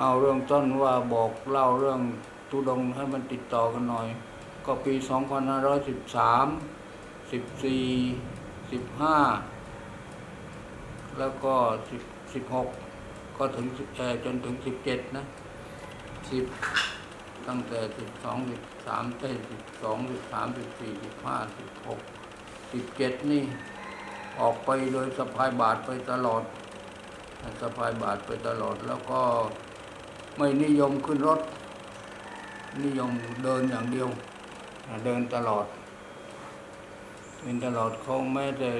เอาเรื่องต้นว่าบอกเล่าเรื่องทุดงให้มันติดต่อกันหน่อย ก็ปี 2513 14 15 แล้วก็ 16 ก็ถึงจนถึง 17 นะ 10 ตั้งแต่ 12 13เอ้ย12 13 14 15 16 17 นี่ออกไปโดยสะพายบาทไปตลอดสะพายบาทไปตลอดแล้วก็ ไม่นิยมขึ้นรถ นิยมเดินอย่างเดียว เดินตลอดเดินตลอดเขาแม้แต่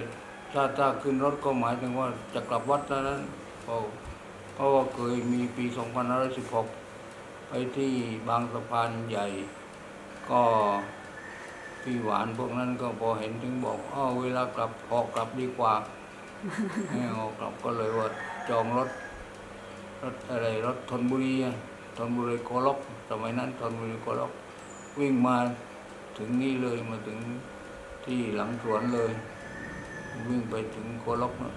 ถ้าถ้าขึ้นรถก็หมายถึงว่าจะกลับวัดเท่านั้นเพราะเพราะว่าเคยมีปี 2516 ไปที่บางสะพานใหญ่ ก็พี่หวานพวกนั้นก็พอเห็นถึงบอกอ้าเวลากลับออกกลับดีกว่าไม่ออกกลับก็เลยว่าจองรถ รถอะไรรถธนบุรีอะธนบุรีโกลกสมัยนั้นธนบุรีโกลกวิ่งมาถึงนี่เลยมาถึงที่หลังสวนเลย วิ่งไปถึงโกลกนะ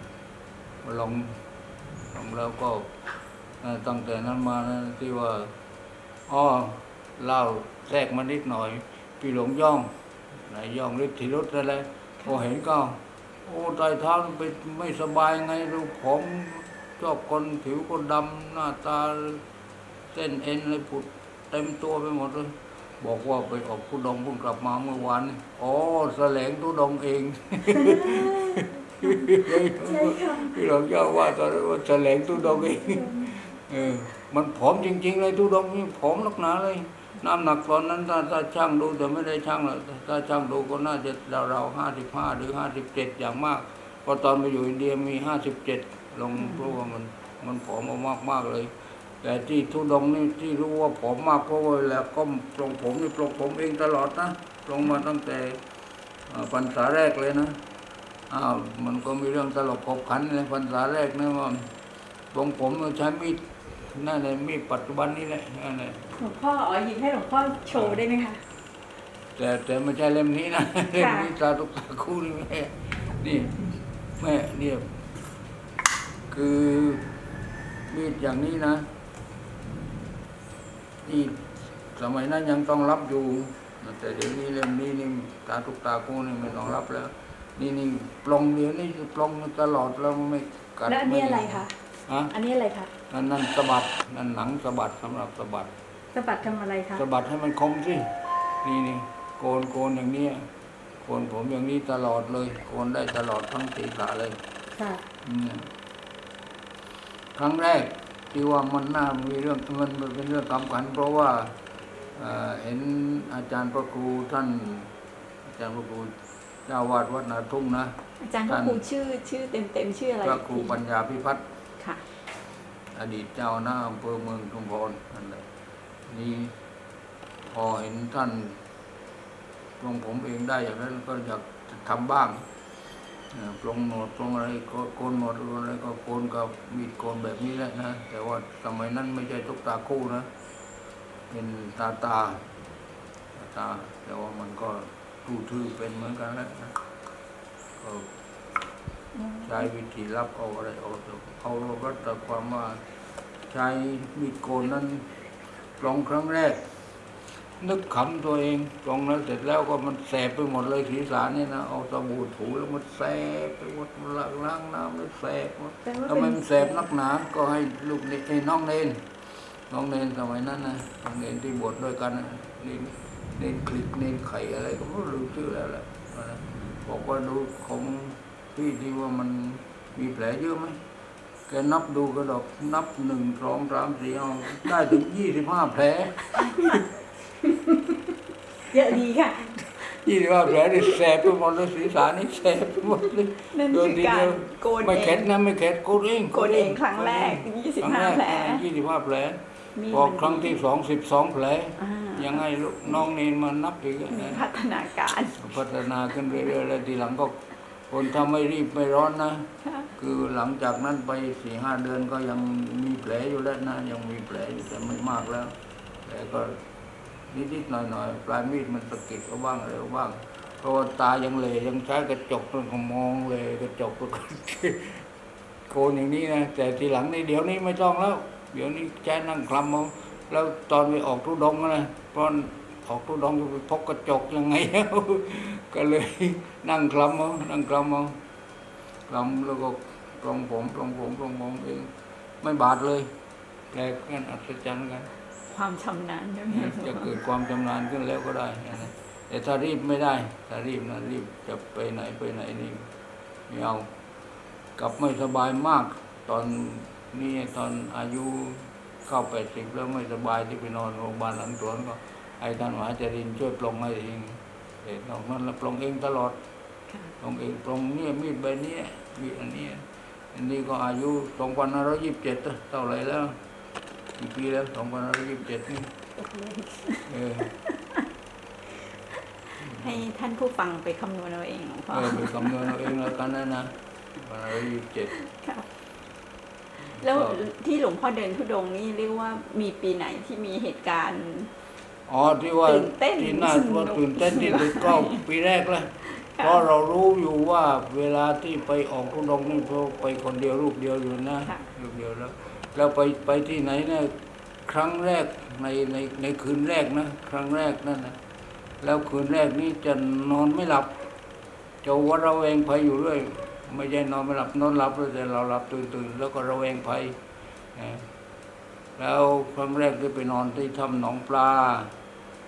มาลงลองแล้วก็ตั้งแต่นั้นมานะที่ว่าอ้อเล่าแทรกมานิดหน่อย พี่หลงย่องนายย่องฤทธิรุธอะไรพอเห็นก็ โอ้ใต้เท้ามันไปไม่สบายไงดูผม ชอบคนผิวคนดำหน้าตาเส้นเอ็นเลยผุดเต็มตัวไปหมดเลยบอกว่าไปออกทุดงค์เพิ่งกลับมาเมื่อวานนี่อ๋อแสลงทุดงค์เองใช่ค่ะพี่หลวงเจ้าว่าตอนนั้นว่าแสลงทุดงค์เองเออมันผอมจริง ๆ เลยทุดงค์นี่ผอมนักหนาเลย น้ำหนักตอนนั้นถ้าถ้าช่างดูแต่ไม่ได้ช่างหรอกถ้าช่างดูก็น่าจะเราวๆห้าสิบห้าหรือห้าสิบเจ็ดอย่างมากเพอตอนไปอยู่อินเดียมีห้าสิบเจ็ด ลงเพราะว่ามันมันผอมมากมากๆเลย แต่ที่ทุดงค์นี่ที่รู้ว่าผอมมากเพราะว่าแล้วก็ปลงผมนี่ปลงผมเองตลอดนะปลงมาตั้งแต่เอ่อพรรษาแรกเลยนะอ้าวมันก็มีเรื่องตลกขบขันเลยพรรษาแรกนะว่าปลงผมใช้มีดนั่นเลยมีดปัจจุบันนี่แหละนั่นแหละหลวงพ่ออ๋อหยิบให้หลวงพ่อโชว์ได้ไหมคะแต่แต่ไม่ใช่เล่มนี้นะเล่มนี้ตาตุกตาคู่นี่แม่นี่แม่เนี่ย คือมีดอย่างนี้นะนี่สมัยนั้นยังต้องรับอยู่ แต่เดี๋ยวนี้เล่มนี้นี่ตาตุกตาคู่นี่ไม่ต้องรับแล้ว นี่นี่ปลงเดี๋ยวนี้ปลงตลอดแล้วไม่กัดแล้วอันนี้อะไรคะฮะอันนี้อะไรคะนั่นนั่นสะบัดนั่นหนังสะบัดสำหรับสะบัดสะบัดทำอะไรคะสะบัดให้มันคมสินี่นี่โกนโกนอย่างเนี้ยโกนผมอย่างนี้ตลอดเลยโกนได้ตลอดทั้งศีรษะเลยค่ะเนี่ย ครั้งแรกที่ว่ามันน่ามีเรื่องมันมันเป็นเรื่องสำคัญเพราะว่าเอ่อเห็นอาจารย์พระครูท่าน อาจารย์พระครูเจ้าวาดวัดนาทุ่งนะ อาจารย์พระครูชื่อชื่อเต็มเต็มๆชื่ออะไรพระครูปัญญาพิพัฒน์ค่ะ อดีตเจ้าหน้าอำเภอเมืองชุมพรนั่นแหละนี่พอเห็นท่านปลงผมเองได้อย่างนั้นก็อยากจะทำบ้างเอ่อ ปลงหนวดปลงอะไรก็โกนหนวดโกนอะไรก็โกนกับมีดโกนแบบนี้แหละนะ แต่ว่าสมัยนั้นไม่ใช่ทุกตาคู่นะ เป็นตาตาตาตา แต่ว่ามันก็ทู่ทื่อเป็นเหมือนกันแหล้วนะก็ใช้วิธีรับเอาอะไรเอาเอาวัดแต่ความว่าใช้มีดโกนนั้นลองครั้งแรก นึกขำตัวเองลองนั้นเสร็จแล้วก็มันแสบไปหมดเลยศีรษะนี่นะเอาสบู่ถูแล้วมันแสบไปหมดมันล้างน้ำแล้วแสบหมดแปลว่าทำไมเป็นมันแสบนักหนา ก็ให้ลูกเนไอ้น้องเนนน้องเนนสมัยนั้นนะน้องเนนที่บวชด้วยกันนะเนนเนนคลิกเนนไข่อะไรก็ไม่รู้ชื่อแล้วแหละนะบอกว่าดูของพี่ที่ว่ามันมีแผลเยอะไหมแกนับดูก็ดอกนับหนึ่งสองสามสี่เอาได้ถึงยี่สิบห้าแผล เยอะดีค่ะ ยี่สิบห้าแผลนี่แสบไปหมดเลยศีรษะนี่แสบไปหมดเลยนั่นโดคือทีการเดียวโกนไม่เอเข็งดนะไม่เข็ดโกนเองโกนเองครั้งแรก25แผล ยี่สิบห้าแผลมีพอครั้งที่สองสิบสองแผลอ่ายังไงลูกน้องเนนมานับอีกมีนะพัฒนาการพัฒนาขึ้นเรื่อยๆแล้วทีหลังก็คนถ้าไม่รีบไม่ร้อนนะ ค่ะคือหลังจากนั้นไปสี่ห้าเดือนก็ยังมีแผลอยู่แล้วนะยังมีแผลอยู่แต่ไม่มากแล้วแต่ก็ นิดๆหน่อยๆปลายมีดมันสะกิดก็บ้างอะไรก็บ้างเพราะว่าตายังเลยังใช้กระจกมันก็มองเลยกระจกก็โกนอย่างนี้นะแต่ทีหลังนี่เดี๋ยวนี้ไม่ต้องแล้ว เดี๋ยวนี้ใช้นั่งคลำเอาแล้วตอนไปออกทุดงค์อะตอนออกทุดงจะไปพกกระจกยังไงก็เลยนั่งคลำเอานั่งคลำเอาคลำแล้วก็ปลงผมปลงผมปลงผมเองไม่บาดเลยแปลกกันอัศจรรย์กัน ความชำนาญใช่ไหมจะเกิดความชำนาญขึ้นแล้วก็ได้นะแต่ถ้ารีบไม่ได้ ถ้ารีบนะรีบจะไปไหนไปไหนนี่ไม่เอากลับไม่สบายมาก ตอนนี้ตอนอายุเข้าแปดสิบแล้วไม่สบายที่ไปนอนโรงพยาบาลหลังสวนก็ให้ท่านมหาจรินช่วยปลงให้เองแต่นอกนั้นเราปลงเองตลอดปลงเองปลงเนี่ยมีดใบเนี้ยมีอันเนี้ยอันนี้ก็อายุสองพันห้าร้อยยี่สิบเจ็ดเท่าไรแล้ว กี่ปีแล้วสองพันห้าร้อยยี่สิบเจ็ดนี่ตกลงเออให้ท่านผู้ฟังไปคำนวณเอาเองหลวงพ่อเออไปคำนวณเอาเองแล้วกันนะนะวันร้อยยี่สิบเจ็ดค่ะแล้วก็ที่หลวงพ่อเดินทุดงค์นี่เรียกว่ามีปีไหนที่มีเหตุการณ์อ๋อที่ว่าตื่นเต้นที่น่าสนุกว่าตื่นเต้นที่สุดก็ปีแรกเลยค่ะเพราะเรารู้อยู่ว่าเวลาที่ไปออกทุดงค์นี่เพราะไปคนเดียวรูปเดียวอยู่นะค่ะรูปเดียวแล้ว แล้วไปไปที่ไหนนี่ยครั้งแรกในในในคืนแรกนะ ครั้งแรกนั่นนะแล้วคืนแรกนี่จะนอนไม่หลับจะวัดระแวงภัยอยู่เรื่อยไม่ใช่นอนไม่หลับนอนหลับเลยแต่เราหลับตื่นตื่นแล้วก็ระแวงภัยแล้วครั้งแรกที่ไปนอนที่ถ้ำหนองปลา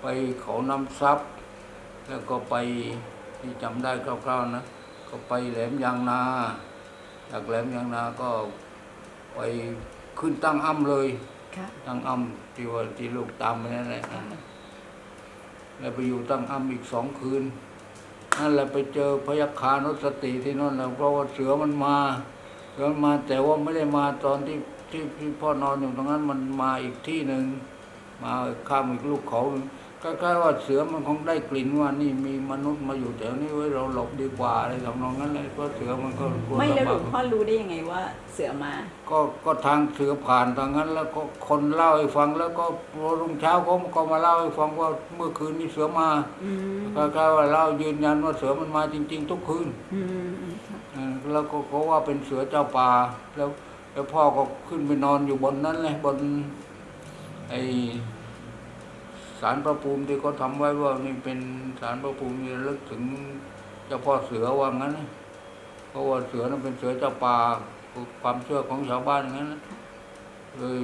ไปเขาน้ำซับแล้วก็ไปที่จำได้คร่าวๆนะก็ไปแหลมยางนา จากแหลมยางนาก็ไป ขึ้นตั้งอ้ำเลย ค่ะ ตั้งอ้ำที่ว่าที่ลูกตามไปนั่นแหละนั่นน่ะ แล้วไปอยู่ตั้งอ้ำอีกสองคืนนั่นแหละไปเจอพยัคฆานุสติที่นั่นแหละเพราะว่าเสือมันมาเสือมันมาแต่ว่าไม่ได้มาตอนที่ที่ที่พ่อนอนอยู่ตรงนั้นมันมาอีกที่หนึ่งมาข้ามอีกลูกเขาหนึ่ง คล้ายๆว่าเสือมันคงได้กลิ่นว่านี่มีมนุษย์มาอยู่แถวนี้ไว้ยเราหลบดีกว่าอะไรทำนองนั้นเลยเพราะเสือมันก็กลัวไม่แล้วหลลำบาวกงพ่อรู้ได้ยังไงว่าเสือมา ก็ก็ทางเสือผ่านทางนั้น แล้วก็คนเล่าให้ฟังแล้วก็พอรุ่งเช้าเขาก็มาเล่าให้ฟังว่าเมื่อคืนนี้เสือมาอืมคล้ายๆว่าเล่ายืนยันว่าเสือมันมาจริง ๆ ทุกคืนอืมอืมค่ะเออแล้วก็เขาว่าเป็นเสือเจ้าป่าแล้วแล้วพ่อก็ขึ้นไปนอนอยู่บนนั้นเลยบนไอ สารพระภูมิที่เขาทำไว้ว่านี่เป็นสารพระภูมิที่ลึกถึงเจ้าพ่อเสือว่างั้นเพราะว่าเสือนั้นเป็นเสือเจ้าป่าความเชื่อของชาวบ้านอย่างนั้นเลย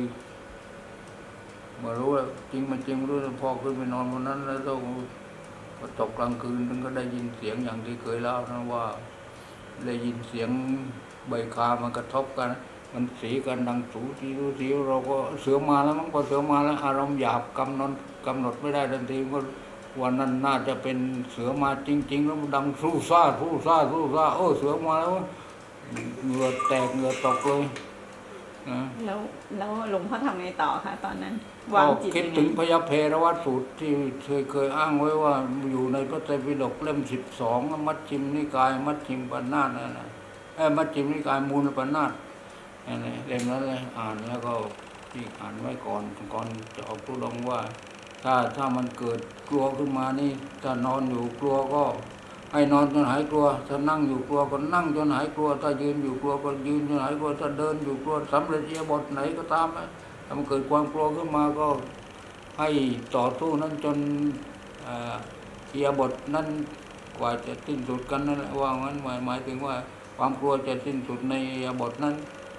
มารู้ว่าจริงมันจริงไม่รู้พ่อขึ้นไปนอนบนนั้น แล้วต้องก็ตกกลางคืนถึงก็ได้ยินเสียงอย่างที่เคยเล่านะว่า ได้ยินเสียงใบคามันกระทบกัน มันสีกันดังสูสีสูสีเราก็เสือมาแล้วมั้งพอเสือมาแล้วอารมณ์หยาบกำหน กำหนดไม่ได้ทันทีว่าวันนั้นน่าจะเป็นเสือมาจริง ๆ แล้วมันดังสู้ซ่าสู้ซ่าสู้ซ่าเออเสือมาแล้วเหงื่อแตกเหงื่อตกเลยนะแล้วแล้วหลวงพ่อทำไงต่อคะตอนนั้นก็วางจิตคิดยังไงถึงพยเพรวัตสูตรที่เคยเคยอ้างไว้ว่าอยู่ในพระไตรปิฎกเล่มสิบสองมัชชิมนิกาย มัชชิมปนาตนั่นนะเอ้ยมัชชิมนิกายมูลปนาตนั่นแหละเล่มนั้นเลยอ่านแล้วก็ที่อ่านไว้ก่อนก่อนจะออกทุดงค์ว่า ถ้าถ้ามันเกิดกลัวขึ้นมานี่ถ้านอนอยู่กลัวก็ ให้นอนจนหายกลัว ถ้านั่งอยู่กลัวก็นั่งจนหายกลัว ถ้ายืนอยู่กลัวก็ยืนจนหายกลัว ถ้าเดินอยู่กลัวสำเร็จเอียบทไหนก็ตามนะถ้ามันเกิดความกลัวขึ้นมาก็ให้ต่อสู้นั้นจนเอ่อเอียบทนั้นกว่าจะสิ้นสุดกันนั่นแหละว่างั้นหมายหมายถึงว่า ความกลัวจะสิ้นสุดในเอียบทนั้น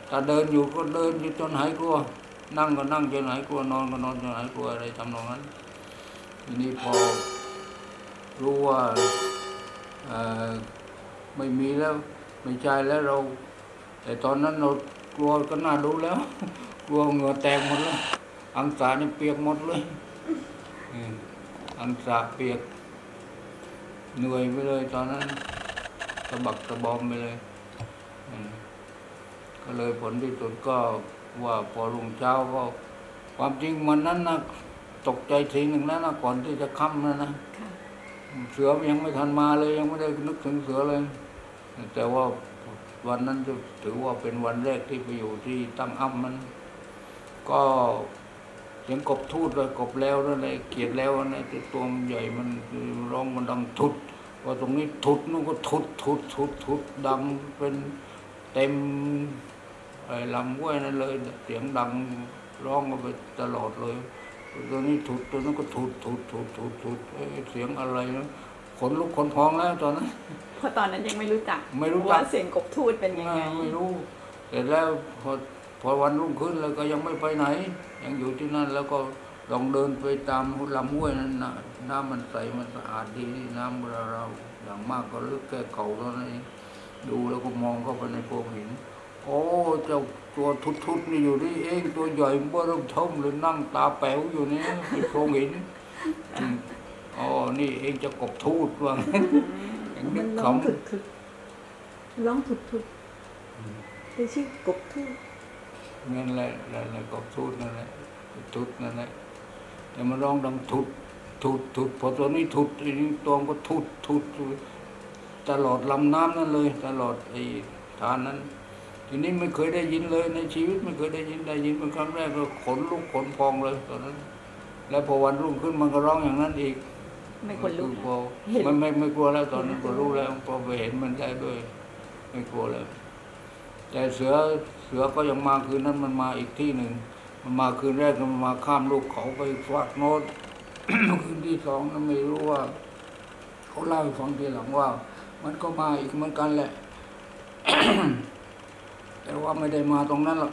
ถ้าเดินอยู่ก็เดินอยู่จนหายกลัว นั่งก็นั่งจนหายกลัวนอนก็นอนจนหายกลัวอะไรทำนองนั้น ทีนี้พอรู้ว่าไม่มีแล้วไม่ใช่แล้วเรา แต่ตอนนั้นเรากลัวก็น่าดูแล้ว กลัวเหงื่อแตกหมดแล้ว อังสานี่เปียกหมดเลยอังสาเปียกเหนื่อยไปเลย ตอนนั้นสะบักสะบอมไปเลยก็เลยผลที่สุดก็ ว่าพอรุ่งเช้าก็ความจริงมันนั้นนะตกใจทีหนึ่งแล้วนะก่อนที่จะค่ำนะนะค่ะเสือยังไม่ทันมาเลยยังไม่ได้นึกถึงเสือเลย แต่ว่าวันนั้นจะถือว่าเป็นวันแรกที่ไปอยู่ที่ตั้งอ้ำมันก็เสียงกบทูดเลยกบแล้วนั่นแหละเกียดแล้วนะแต่ตัวมันใหญ่มันร้องมันดังทุดพอตรงนี้ทุดนู่นก็ทุดทุดทุดทุดดังเป็นเต็ม ไอ้ลำห้วยนั่นเลยเสียงดังร้องกันไปตลอดเลยตัวนี้ถุดตัวนั้นก็ถุดถุดถุดถุดถุดเสียงอะไรนะขนลุกขนพองแล้วตอนนั้นเพราะตอนนั้นยังไม่รู้จักไม่รู้จักว่าเสียงกบทูตเป็นยังไงไม่รู้เสร็จแล้วพอพอวันรุ่งขึ้นแล้วก็ยังไม่ไปไหน ยังอยู่ที่นั่นแล้วก็ลองเดินไปตามลำห้วยนั้นน้ำมันใสมันสะอาดดีน้ำเราเราอย่างมากก็ลึกแค่เข่าเท่านั้นเองดูแล้วก็มองเข้าไปในโพรงหิน โอ้เจ้าตัวทุดๆนี่อยู่นี่เองตัวใหญ่เบ้อเริ่มเทิมเลยนั่งตาแป๋วอยู่นี่ในโพรงหินอืมอ๋อนี่เองจะกบทูดว่างั้นยังนึมันกร้องขำ ถึกถึกร้องถุดถุดได้ชื่อกบทูตนั่นแหละนั่นแหละก็ทุดนั่นแหละทุดนั่นแหละแต่มันร้องดังทุดทุดทุดพอตัวนี้ทุดไอ้นี่ตัวมันก็ทุดทุดทุดตลอดลำน้ำนั่นเลย ตลอดไอ้ฐานนั้น ทีนี้ไม่เคยได้ยินเลยในชีวิตไม่เคยได้ยินได้ยินเป็นครั้งแรกก็ขนลุกขนพองเลยตอนนั้น แล้วพอวันรุ่งขึ้นมันก็ร้องอย่างนั้นอีก ไม่คนลุกพอเห็นไม่ไม่ไม่กลัวแล้วตอนนั้นก็รู้แล้วพอไปเห็นมันได้ด้วย ไม่กลัวแล้วแต่เสือเสือก็ยังมาคืนนั้นมันมาอีกที่หนึ่งมันมาคืนแรกมันมาข้ามลูกเขาไปฟากโน้ตคืนที่สองนั้นไม่รู้ว่าเขาเล่าให้ฟังทีหลังว่า มันก็มาอีกเหมือนกันแหละ แต่ว่าไม่ได้มาตรงนั้นหรอก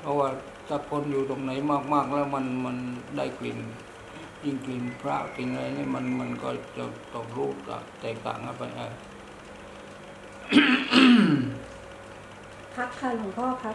เพราะว่าถ้าคนอยู่ตรงไหนมากๆ แล้วมันมันได้กลิ่นยิ่งกลิ่นพระกลิ่นอะไรนี่มันมันก็จะต้องรู้แตกต่างกันไปอะพักค่ะหลวงพ่อครับ